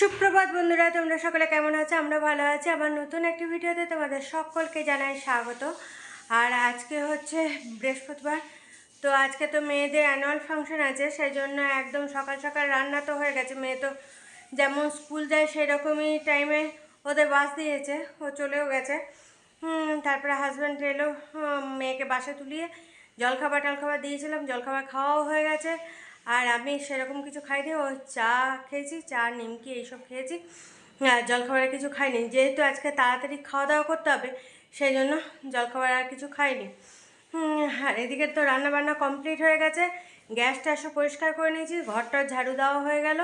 সুপ্রভাত বন্ধুরা, তোমরা সকলে কেমন আছো? আমরা ভালো আছি। আমার নতুন একটি ভিডিওতে তোমাদের সকলকে জানাই স্বাগত। আর আজকে হচ্ছে বৃহস্পতিবার। তো আজকে তো মেয়েদের অ্যানুয়াল ফাংশন আছে সেই জন্য একদম সকাল সকাল রান্না তো হয়ে গেছে। মেয়ে তো যেমন স্কুল যায় সেরকমই টাইমে ওদের বাস দিয়েছে, ও চলেও গেছে। তারপরে হাজব্যান্ড এলো মেয়েকে বাসে তুলিয়ে জলখাবার টলখাবার দিয়েছিলাম। জলখাবার খাওয়াও হয়ে গেছে। আর আমি সেরকম কিছু খাইনি, ও চা খেয়েছি, চা, নিমকি এইসব খেয়েছি। আর জলখাবারে কিছু খাইনি। যেহেতু আজকে তাড়াতাড়ি খাওয়া দাওয়া করতে হবে, সেই জন্য জলখাবার আর কিছু খাইনি। আর এদিকে তো রান্না বান্না কমপ্লিট হয়ে গেছে। গ্যাসটা সব পরিষ্কার করে নিয়েছি ঘরটা ঝাড়ু দেওয়া হয়ে গেল।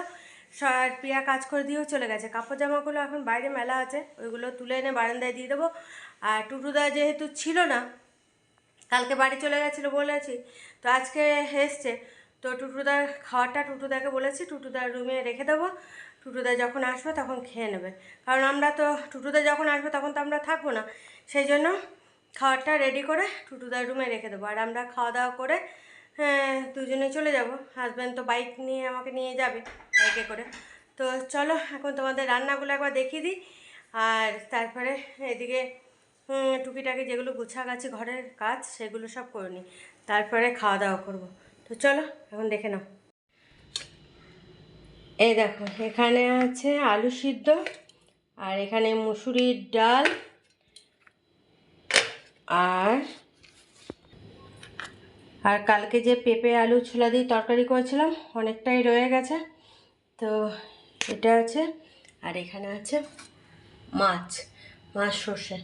আর প্রিয়া কাজ করে দিয়েও চলে গেছে। কাপড় জামাগুলো এখন বাইরে মেলা আছে, ওইগুলো তুলে এনে বারান্দায় দিয়ে দেবো। আর টুটুদা যেহেতু ছিল না, কালকে বাড়ি চলে গেছিল বলেছি, তো আজকে এসছে। তো টুটুদার খাওয়াটা টুটুদাকে বলেছি, টুটুদার রুমে রেখে দেবো। টুটুদা যখন আসবে তখন খেয়ে নেবে। কারণ আমরা তো, টুটুদা যখন আসবে তখন তো আমরা থাকব না। সেই জন্য খাওয়ারটা রেডি করে টুটুদার রুমে রেখে দেবো। আর আমরা খাওয়া দাওয়া করে হ্যাঁ দুজনে চলে যাব। হাজব্যান্ড তো বাইক নিয়ে আমাকে নিয়ে যাবে বাইকে করে। তো চলো, এখন তোমাদের রান্নাগুলো একবার দেখিয়ে দিই। আর তারপরে এদিকে টুকিটাকি যেগুলো গুছাগাছি ঘরের কাজ, সেগুলো সব করে নিই। তারপরে খাওয়া দাওয়া করব। তো চলো, এখন দেখে নাও। এই দেখো, এখানে আছে আলু সিদ্ধ আর এখানে মুসুরির ডাল আর আর কালকে যে পেঁপে আলু ছোলা দিয়ে তরকারি করেছিলাম, অনেকটাই রয়ে গেছে। তো এটা আছে আর এখানে আছে মাছ মাছ সর্ষে।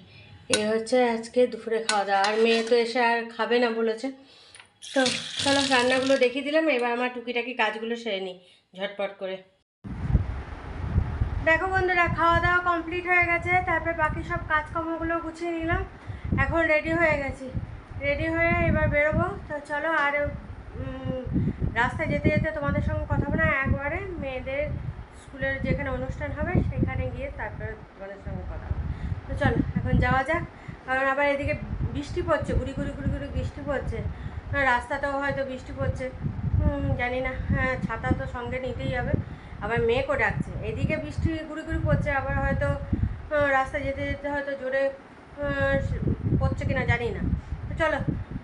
এই হচ্ছে আজকে দুপুরে খাওয়া দাওয়া। আর মেয়ে তো এসে আর খাবে না বলেছে। তো চলো রান্নাগুলো দেখিয়ে দিলাম, এবার আমার টুকিটাকি কাজগুলো সেরে নিই, ঝটপট করে। দেখো বন্ধুরা খাওয়া দাওয়া কমপ্লিট হয়ে গেছে, তারপর বাকি সব কাজকর্মগুলো গুছিয়ে নিলাম, এখন রেডি হয়ে গেছি। রেডি হয়ে এবার বেরোবো, তো চলো আর রাস্তায় যেতে যেতে তোমাদের সঙ্গে কথা বলে একবারে মেয়েদের স্কুলের যেখানে অনুষ্ঠান হবে, সেখানে গিয়ে তারপরে তোমাদের সঙ্গে কথা তো চলো, এখন যাওয়া যাক, কারণ আবার এদিকে বৃষ্টি পড়ছে, গুড়ি গুড়ি গুড়ি গুড়ি বৃষ্টি পড়ছে। রাস্তাতেও হয়তো বৃষ্টি পড়ছে। জানি না। হ্যাঁ ছাতা তো সঙ্গে নিতেই হবে। আবার মেঘও ডাকছে। এদিকে বৃষ্টি গুড়ি গুড়ি পড়ছে আবার হয়তো আহ, রাস্তায় যেতে যেতে হয়তো জোরে পড়ছে কিনা জানি না। তো চলো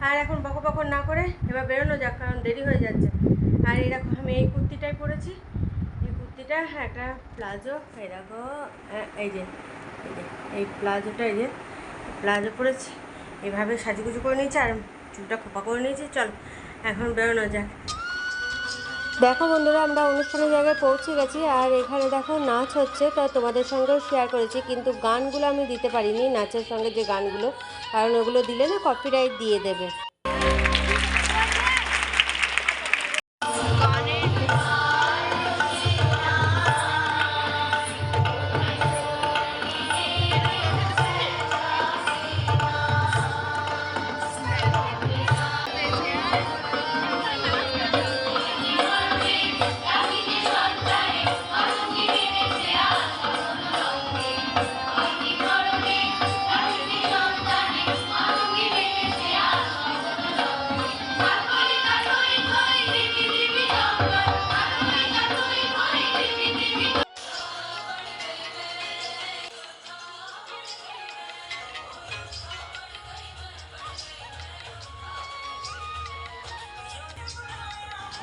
আর এখন বকো বকর না করে এবার বেরোনো যাক কারণ দেরি হয়ে যাচ্ছে। আর এরকম আমি এই কুর্তিটাই পরেছি। এই কুর্তিটা একটা প্লাজো। এই দেখো আহ, এই যে এই যে এই প্লাজোটা এই যে প্লাজো পরেছি। এভাবে সাজুগুজু করে নিয়েছি আর চুলটা খোপা করে নিয়েছি, চল, এখন বেরোনো যাক। দেখো বন্ধুরা, আমরা অনুষ্ঠানের জায়গায় পৌঁছে গেছি, আর এখানে দেখো নাচ হচ্ছে, তা তোমাদের সঙ্গেও শেয়ার করেছি, কিন্তু গানগুলো আমি দিতে পারিনি, নাচের সঙ্গে যে গানগুলো, কারণ ওগুলো দিলে না কপিরাইট দিয়ে দেবে।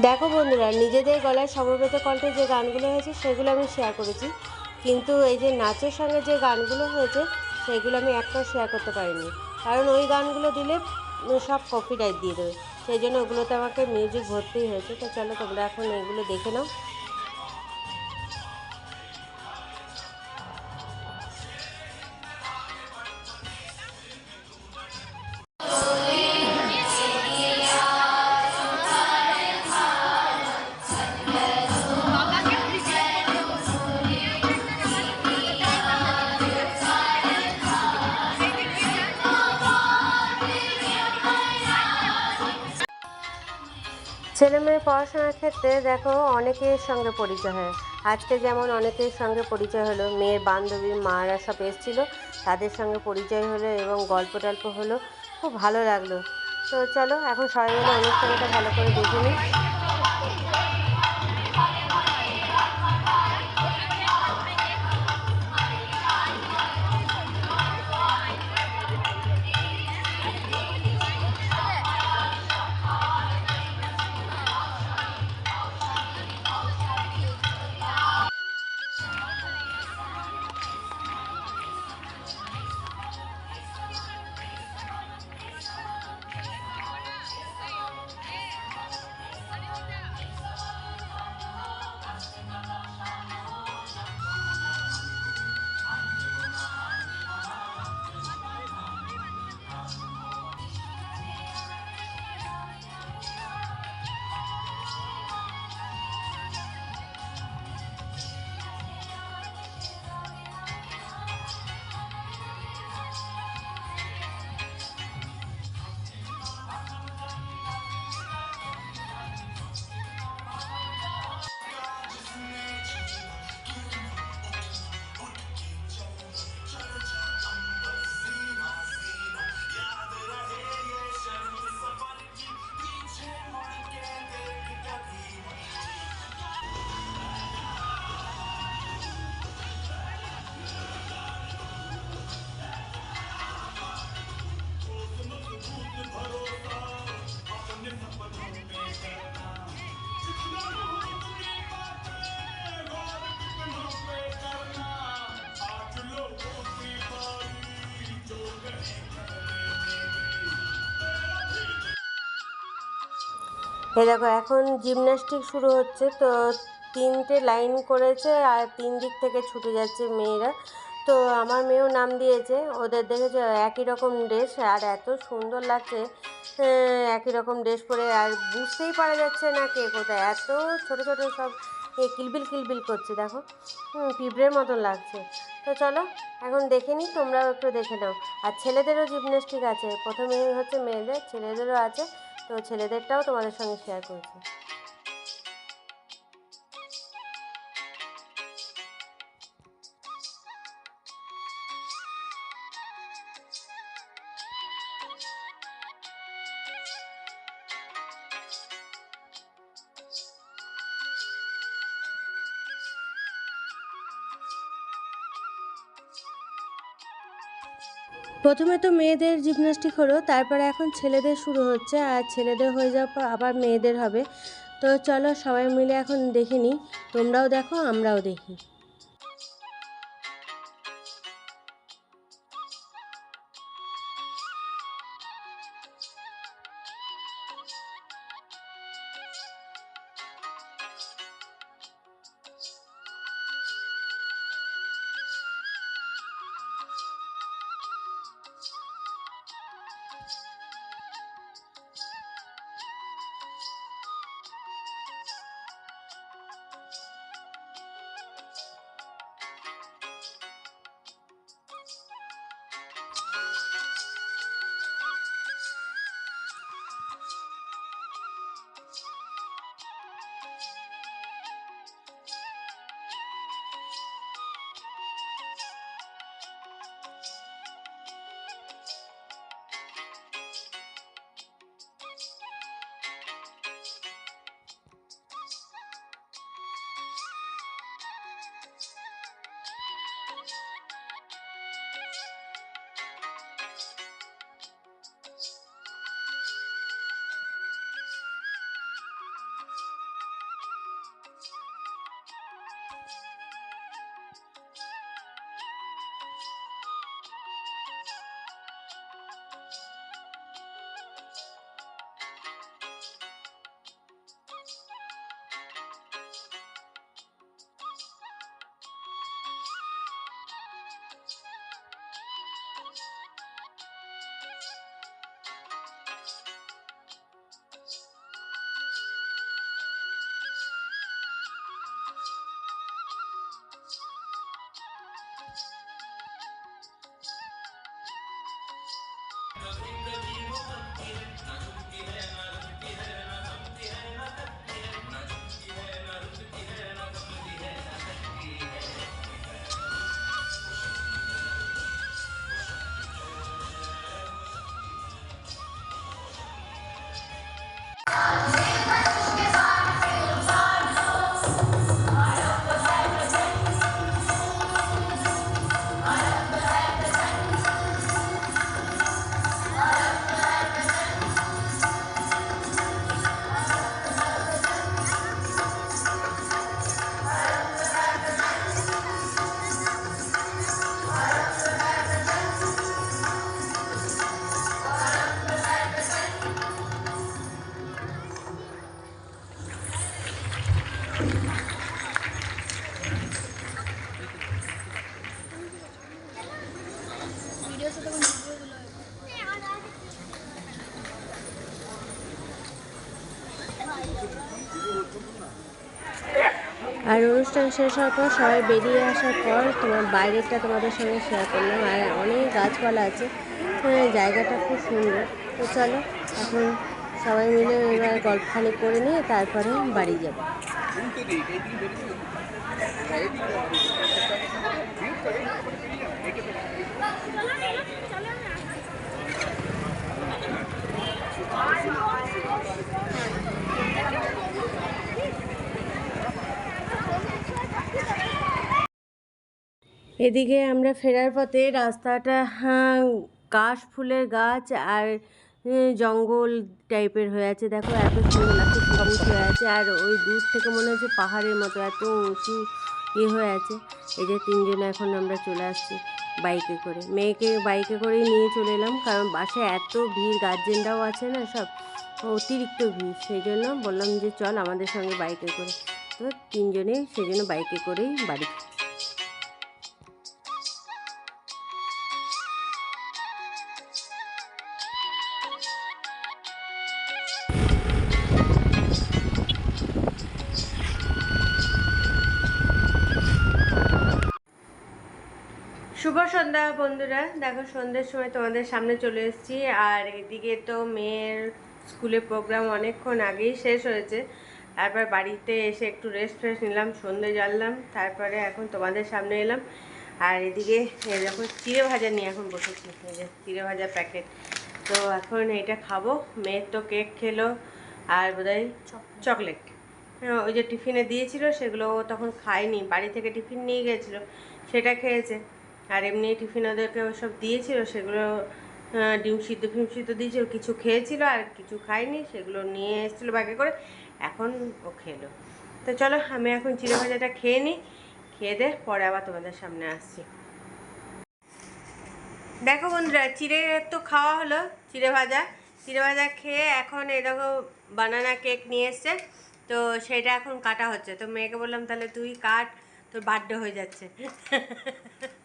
দেখো বন্ধুরা, নিজেদের গলায় সমবেত কণ্ঠে যে গানগুলো হয়েছে, সেগুলো আমি শেয়ার করেছি। কিন্তু এই যে নাচের সঙ্গে যে গানগুলো হয়েছে, সেগুলো আমি একটাও শেয়ার করতে পারিনি। কারণ ওই গানগুলো দিলে সব কপিরাইট দিয়ে দেবে। সেই জন্য ওগুলোতে আমাকে মিউজিক ভর্তি হয়েছে। তো চলো তোমরা এখন এগুলো দেখে নাও। পড়াশোনার ক্ষেত্রে দেখো অনেকের সঙ্গে পরিচয় হয়। আজকে যেমন অনেকের সঙ্গে পরিচয় হলো, মেয়ের বান্ধবীর মারা সব এসেছিল, তাদের সঙ্গে পরিচয় হলো এবং গল্প টল্প হলো। খুব ভালো লাগল। তো চলো, এখন সবাই মিলে অনুষ্ঠানটা ভালো করে দেখে নিই। এই দেখো, এখন জিমন্যাস্টিক শুরু হচ্ছে, তো তিনটে লাইন করেছে আর তিন দিক থেকে ছুটে যাচ্ছে মেয়েরা। তো আমার মেয়েও নাম দিয়েছে, ওদের দেখেছে? একই রকম ড্রেস আর এত সুন্দর লাগছে একই রকম ড্রেস পরে আর বুঝতেই পারা যাচ্ছে না কে কোথায়। এত ছোট ছোট সব এ কিলবিল কিলবিল করছে, দেখো। পিঁপড়ের মতন লাগছে। তো চলো, এখন দেখে নিই তোমরাও একটু দেখে নাও। আর ছেলেদেরও জিমন্যাস্টিক আছে। প্রথমে হচ্ছে মেয়েদের, ছেলেদেরও আছে। তো ছেলেদেরটাও তোমাদের সঙ্গে শেয়ার করছি। প্রথমে তো মেয়েদের জিমন্যাস্টিক হলো, তারপরে এখন ছেলেদের শুরু হচ্ছে আর ছেলেদের হয়ে যাওয়ার পর আবার মেয়েদের হবে। তো চলো সবাই মিলে এখন দেখে নিই, তোমরাও দেখো, আমরাও দেখি। আর অনুষ্ঠান শেষ হওয়ার পর সবাই বেরিয়ে আসার পর তোমার বাইরেটা তোমাদের সঙ্গে শেয়ার করলাম। আর অনেক গাছপালা আছে। জায়গাটা খুব সুন্দর। তো চলো, এখন সবাই মিলে এবার গল্পখানি করে নিয়ে তারপরে বাড়ি যাব। এদিকে আমরা ফেরার পথে রাস্তাটা হ্যাঁ, কাশ ফুলের গাছ আর জঙ্গল টাইপের হয়ে আছে। দেখো এত সুন্দর সবুজ হয়ে আছে আর ওই দূর থেকে মনে হচ্ছে পাহাড়ের মতো এত উঁচু ইয়ে হয়ে আছে। এই যে তিনজনে এখন আমরা চলে আসছি বাইকে করে। মেয়েকে বাইকে করেই নিয়ে চলে এলাম কারণ বাসে এত ভিড় গার্জেনরাও আছে না সব অতিরিক্ত ভিড়। সেই জন্য বললাম যে চল আমাদের সঙ্গে বাইকে করে। তো তিনজনে সেই জন্য বাইকে করেই বাড়ি শুভ সন্ধ্যা বন্ধুরা। দেখো সন্ধ্যের সময় তোমাদের সামনে চলে এসেছি। আর এদিকে তো মেয়ের স্কুলে প্রোগ্রাম অনেকক্ষণ আগেই শেষ হয়েছে। তারপর বাড়িতে এসে একটু রেস্ট ফ্রেস্ট নিলাম সন্ধে জ্বাললাম তারপরে এখন তোমাদের সামনে এলাম। আর এদিকে দেখো চিড়ে ভাজা নিয়ে এখন বসেছি। এই যে চিড়ে ভাজা প্যাকেট তো এখন এটা খাব। মেয়ের তো কেক খেলো আর বোধহয় চকলেট। হ্যাঁ, ওই যে টিফিনে দিয়েছিল সেগুলো তখন খায়নি। বাড়ি থেকে টিফিন নিয়ে গেছিল সেটা খেয়েছে। আর এমনি টিফিন ওদেরকে ওসব দিয়েছিল, সেগুলো ডিম সিদ্ধ, ফিম সিদ্ধ দিয়েছিল, কিছু খেয়েছিল আর কিছু খায়নি, সেগুলো নিয়ে এসেছিল ব্যাগে করে, এখন ও খেলো। তো চলো, আমি এখন চিড়ে ভাজাটা খেয়ে নিই, খেয়ে দে পরে আবার তোমাদের সামনে আসছি। দেখো বন্ধুরা, চিড়ে তো খাওয়া হলো, চিড়ে ভাজা। চিড়ে ভাজা খেয়ে এখন দেখো বানানা কেক নিয়ে এসছে, তো সেটা এখন কাটা হচ্ছে। তো মেয়েকে বললাম, তাহলে তুই কাট, তোর বার্থডে হয়ে যাচ্ছে।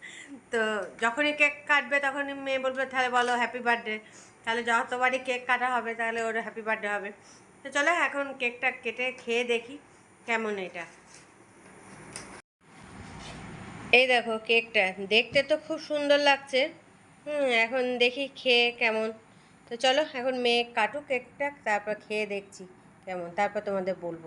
তো যখনই কেক কাটবে তখনই মেয়ে বলবে, তাহলে বলো হ্যাপি বার্থডে তাহলে যতবারই কেক কাটা হবে, তাহলে ওর হ্যাপি বার্থডে হবে। তো চলো এখন কেকটা কেটে খেয়ে দেখি কেমন এটা। এই দেখো কেকটা, দেখতে তো খুব সুন্দর লাগছে। হুম, এখন দেখি খেয়ে কেমন। তো চলো এখন মেয়ে কাটুক কেকটা, তারপর খেয়ে দেখছি কেমন, তারপর তোমাদের বলব।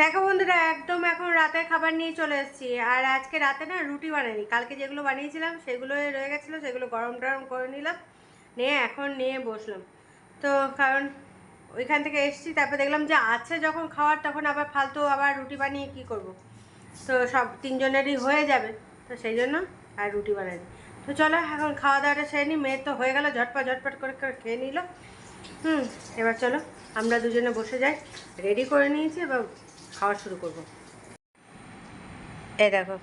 দেখো বন্ধুরা, একদম এখন রাতে খাবার নিয়ে চলে এসেছি। আর আজকে রাতে না রুটি বানাইনি। কালকে যেগুলো বানিয়েছিলাম সেগুলো রয়ে গেছিল, সেগুলো গরম টরম করে নিলাম, নিয়ে এখন নিয়ে বসলাম। তো কারণ ওইখান থেকে এসেছি, তারপর দেখলাম যে আছে যখন খাওয়ার, তখন আবার ফালতু আবার রুটি বানিয়ে কি করব। তো সব তিনজনেরই হয়ে যাবে, তো সেই জন্য আর রুটি বানাই তো চলো, এখন খাওয়া দাওয়াটা সেরে নিই মেয়ের তো হয়ে গেল, ঝটপট ঝটপট করে করে খেয়ে নিল। হুম, এবার চলো, আমরা দুজনে বসে যাই। রেডি করে নিয়েছি এবার খাওয়া শুরু করব। এই দেখো,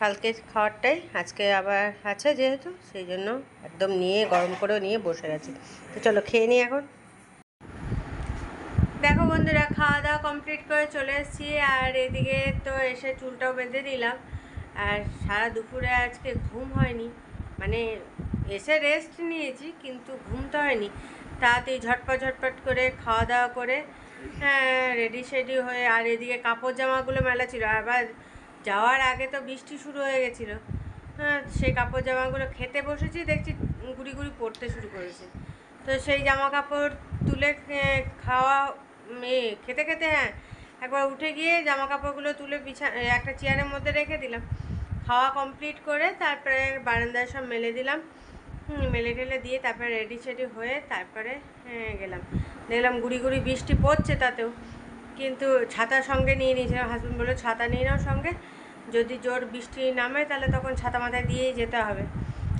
কালকে খাওয়ারটাই, আজকে আবার আছে যেহেতু, সেই জন্য একদম নিয়ে, গরম করে নিয়ে বসে গেছি। তো চলো খেয়ে নিই এখন। দেখো বন্ধুরা খাওয়া দাওয়া কমপ্লিট করে চলে এসেছি, আর এদিকে তো এসে চুলটাও বেঁধে দিলাম। আর সারা দুপুরে আজকে ঘুম হয়নি। মানে এসে রেস্ট নিয়েছি, কিন্তু ঘুম তো হয়নি। তাড়াতাড়ি ঝটপট ঝটপট করে খাওয়া দাওয়া করে রেডি সেডি হয়ে আর এদিকে কাপড় জামাগুলো মেলা ছিল। আবার যাওয়ার আগে তো বৃষ্টি শুরু হয়ে গেছিল। হ্যাঁ সেই কাপড় জামাগুলো খেতে বসেছি, দেখছি গুড়ি গুড়ি পড়তে শুরু করেছে। তো সেই জামা কাপড় তুলে খাওয়া, এ, খেতে খেতে হ্যাঁ একবার উঠে গিয়ে জামা কাপড়গুলো তুলে বিছা একটা চেয়ারের মধ্যে রেখে দিলাম। খাওয়া কমপ্লিট করে তারপরে বারান্দায় সব মেলে দিলাম। মেলে টেলে দিয়ে তারপরে রেডি সেডি হয়ে তারপরে হ্যাঁ, গেলাম। দেখলাম গুড়ি গুড়ি বৃষ্টি পড়ছে তাতেও। কিন্তু ছাতা সঙ্গে নিয়ে নিয়েছিলাম। হাজব্যান্ড বলল ছাতা নিয়ে নাও সঙ্গে। যদি জোর বৃষ্টি নামে তাহলে তখন ছাতা মাথায় দিয়েই যেতে হবে।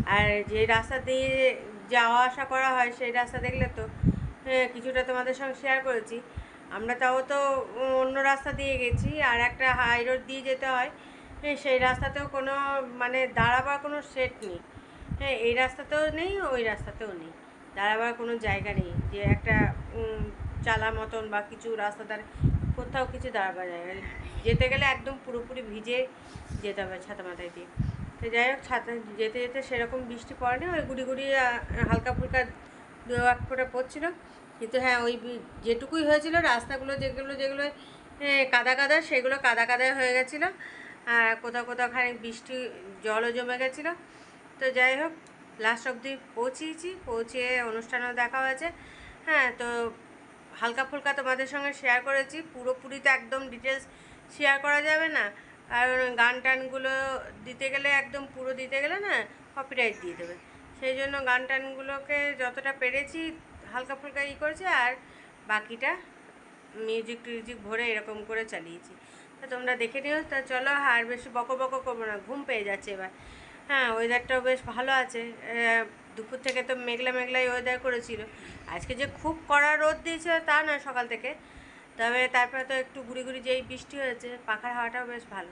আর যে রাস্তা দিয়ে যাওয়া আসা করা হয় সেই রাস্তা দেখলে তো হ্যাঁ কিছুটা তোমাদের সঙ্গে শেয়ার করেছি। আমরা তাও তো অন্য রাস্তা দিয়ে গেছি আর একটা হাই রোড দিয়ে যেতে হয়। হ্যাঁ সেই রাস্তাতেও কোনো মানে দাঁড়াবার কোনো সেট নেই। হ্যাঁ এই রাস্তাতেও নেই, ওই রাস্তাতেও নেই। দাঁড়াবার কোনো জায়গা নেই, যে একটা চালা মতন বা কিছু রাস্তা দ্বারা কোথাও কিছু দাঁড়াবার জায়গা নেই। যেতে গেলে একদম পুরোপুরি ভিজে যেতে হবে ছাতা মাথায় দিয়ে। তো যাই হোক, ছাতা, যেতে যেতে সেরকম বৃষ্টি পড়েনি, ওই গুড়ি গুড়ি হালকা ফুলকা দু এক ফোটা পড়ছিল। কিন্তু হ্যাঁ ওই যেটুকুই হয়েছিল, রাস্তাগুলো যেগুলো যেগুলো কাদা কাদা, সেগুলো কাদা কাদা হয়ে গেছিল। আর কোথাও কোথাও খানিক বৃষ্টি, জলও জমে গেছিল। তো যাই হোক লাস্ট অবধি পৌঁছিয়েছি, পৌঁছিয়ে অনুষ্ঠানও দেখা হয়েছে। হ্যাঁ তো হালকা ফুলকা তোমাদের সঙ্গে শেয়ার করেছি। পুরোপুরি তো একদম ডিটেলস শেয়ার করা যাবে না। কারণ গান টানগুলো দিতে গেলে একদম পুরো দিতে গেলে না কপিরাইট দিয়ে দেবে। সেই জন্য গান টানগুলোকে যতটা পেরেছি হালকা ফুলকা ই করেছি আর বাকিটা মিউজিক টিউজিক ভরে এরকম করে চালিয়েছি। তা তোমরা দেখে নিও। তা চলো আর বেশি বকো বকো করব না, ঘুম পেয়ে যাচ্ছে এবার। হ্যাঁ ওয়েদারটাও বেশ ভালো আছে। দুপুর থেকে তো মেঘলা মেঘলাই ওয়েদার করেছিল। আজকে যে খুব কড়া রোদ দিয়েছে তা না সকাল থেকে। তবে তারপরে তো একটু ঘুরি ঘুরি যেই বৃষ্টি হয়েছে, পাখার হাওয়াটাও বেশ ভালো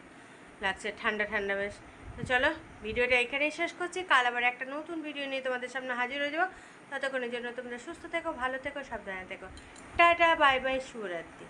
লাগছে, ঠান্ডা ঠান্ডা বেশ। তো চলো, ভিডিওটা এখানেই শেষ করছি। কাল আবার একটা নতুন ভিডিও নিয়ে তোমাদের সামনে হাজির হয়ে যাব। ততক্ষণের জন্য তোমরা সুস্থ থেকো, ভালো থেকো, সাবধানে থেকো। টাটা বাই বাই শুভরাত্রি।